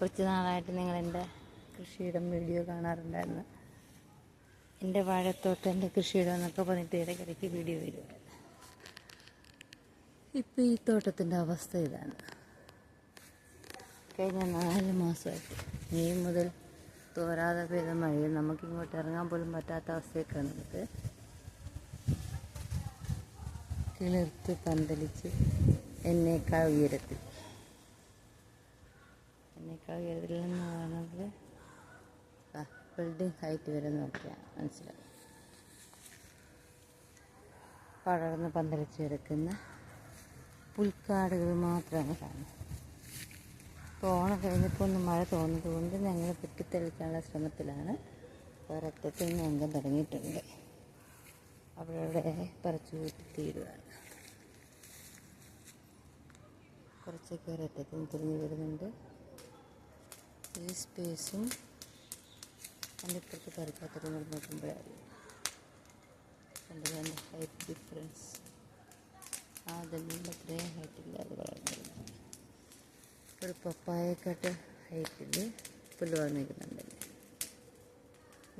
കുറച്ച് നാളായിട്ട് നിങ്ങൾ എന്റെ കൃഷിയിടം വീഡിയോ കാണാറുണ്ടായിരുന്നു. എന്റെ വാഴത്തോട്ടം എന്റെ കൃഷിയിടം എന്നൊക്കെ പറഞ്ഞിട്ട് ഇടയ്ക്കിടയ്ക്ക് വീഡിയോ വരുമായിരുന്നു ഇപ്പോൾ ഈ തോട്ടത്തിന്റെ അവസ്ഥ ഇതാണ്. കഴിഞ്ഞ നാല് മാസമായിട്ട് മെയ് മുതൽ തോരാതെ പെയ്ത മഴയിൽ നമുക്കിങ്ങോട്ട് ഇറങ്ങാൻ പോലും പറ്റാത്ത അവസ്ഥയൊക്കെയാണ് നമുക്ക് കിളിർത്ത് പന്തലിച്ച് എന്നേക്കാൾ ഉയരത്തിൽ. എന്നേക്കാൾ ഉയരത്തിൽ എന്ന് പറയുന്നത് ബിൽഡിംഗ് ഹൈറ്റ് വരെ നോക്കിയാൽ മനസ്സിലാവും പടർന്ന് പന്തലിച്ച് കിടക്കുന്ന പുൽക്കാടുകൾ മാത്രമാണ് കാണുന്നത്. ഇപ്പോൾ ഓണം കഴിഞ്ഞപ്പോൾ ഒന്ന് മഴ തോന്നുന്നത് കൊണ്ട് ഞങ്ങൾ വെട്ടിത്തെളിക്കാനുള്ള ശ്രമത്തിലാണ്. ഒരറ്റത്തിൽ നിന്ന് അംഗം തുടങ്ങിയിട്ടുണ്ട്. അവിടെ പറിച്ചു കൂട്ടി തീരുകയാണ് കുറച്ചൊക്കെ ഒരറ്റത്തിൽ നിന്ന് തിരിഞ്ഞു വരുന്നുണ്ട്. ഈ സ്പേസും അതിന്റെ ഇപ്പുറത്ത് പറിക്കാത്തതും കൂടെ നോക്കുമ്പോഴാണ് കണ്ടത് അതിന്റെ ഹൈറ്റ് ഡിഫറൻസ് അതെല്ലാം അത്രയും ഹൈറ്റില്ലാതെ വളർന്നിരുന്നു ഒരു പപ്പായക്കാട്ട് ഹൈറ്റിൽ പുല്ല് വന്നിരിക്കുന്നുണ്ടല്ലേ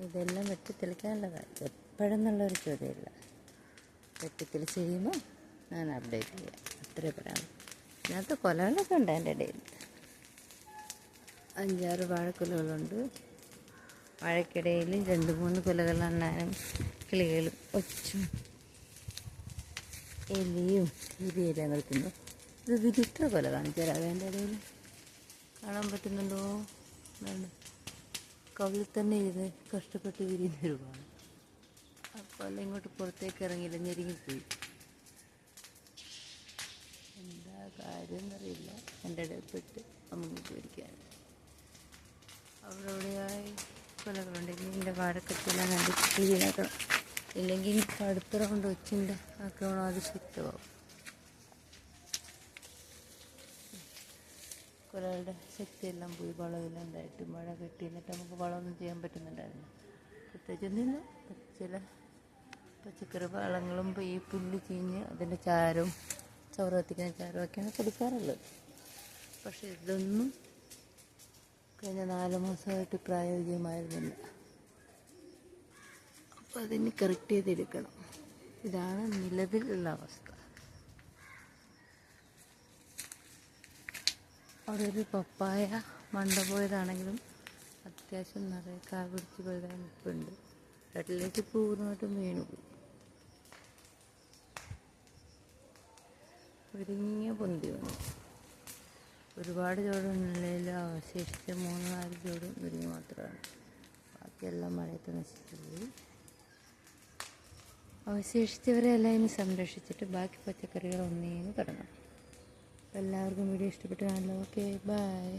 ഇതെല്ലാം വെട്ടിത്തെളിക്കാനുള്ളതാണ് എപ്പോഴെന്നുള്ളൊരു ചോദ്യമില്ല. വെട്ടിത്തെളിച്ച് കഴിയുമ്പോൾ ഞാൻ അപ്ഡേറ്റ് ചെയ്യാം. അത്രേ പറയാം ഇതിനകത്ത് കൊലകളൊക്കെ ഉണ്ട് എന്റെ ഇടയിൽ. അഞ്ചാറ് വാഴക്കുലകളുണ്ട്. വാഴക്കിടയിൽ രണ്ട് മൂന്ന് കുലകളെണ്ണാനും കിളികളും ഒച്ചും എലിയും ഇരിയെല്ലാം കളിക്കുന്നു. ഇത് വിചിത്ര കൊല കാണിച്ചാൽ അതിന്റെ ഇടയിൽ കാണാൻ പറ്റുന്നുണ്ടോ? വേണ്ട. കവിളിൽ തന്നെ ഇരുന്ന് കഷ്ടപ്പെട്ട് വിരിയുന്ന ഒരുപാട് അപ്പോൾ അല്ല ഇങ്ങോട്ട് പുറത്തേക്ക് ഇറങ്ങിയില്ല ഞെരുങ്ങിപ്പോയി. എന്താ കാര്യം എന്നറിയില്ല. എന്റെ ഇടയിൽപ്പെട്ട് അമ്മ പോയിരിക്കാൻ അവിടെ എവിടെയായി കൊലകളുണ്ട് എന്റെ വാഴക്കത്തെല്ലാം കണ്ട് ക്ലീനാക്കണം ഇല്ലെങ്കിൽ അടുത്തറ കൊണ്ട് ഒച്ചിന്റെ ആക്രമണം അത് ശക്തമാവും കൊലകളുടെ ശക്തിയെല്ലാം പോയി വളമെല്ലാം ഉണ്ടായിട്ട് മഴ കെട്ടി എന്നിട്ട് നമുക്ക് വളമൊന്നും ചെയ്യാൻ പറ്റുന്നുണ്ടായിരുന്നു പ്രത്യേകിച്ചൊന്നുമില്ല ചില പച്ചക്കറി വളങ്ങളും ഈ പുല്ല് ചീഞ്ഞ് അതിന്റെ ചാരവും ചവറത്തിക്കുന്ന ഒക്കെയാണ് കൊടുക്കാറുള്ളത്. പക്ഷേ ഇതൊന്നും കഴിഞ്ഞ നാല് മാസമായിട്ട് പ്രായോഗികമായിരുന്നില്ല. അപ്പോൾ അതിന് കറക്റ്റ് ചെയ്തെടുക്കണം. ഇതാണ് നിലവിലുള്ള അവസ്ഥ. അവിടെ ഒരു പപ്പായ മണ്ട പോയതാണെങ്കിലും അത്യാവശ്യം നിറയെ കാ പിടിച്ച് വെള്ളം നിൽപ്പുണ്ട്. രട്ടിലേക്ക് പൂർണമായിട്ടും വീണു പോയി. ഒരുങ്ങിയ പൊന്തി വന്നു. ഒരുപാട് ചോടുകളിൽ അവശേഷിച്ച മൂന്ന് നാല് ചോട് മുരിങ്ങ മാത്രമാണ്. ബാക്കിയെല്ലാം മഴയത്ത് അവശേഷിച്ചവരെ എല്ലാം ഇനി സംരക്ഷിച്ചിട്ട് ബാക്കി പച്ചക്കറികൾ ഒന്നേന്ന് തുടങ്ങണം എല്ലാവർക്കും വീഡിയോ ഇഷ്ടപ്പെട്ടു കാണല്ലോ ഓക്കെ ബൈ.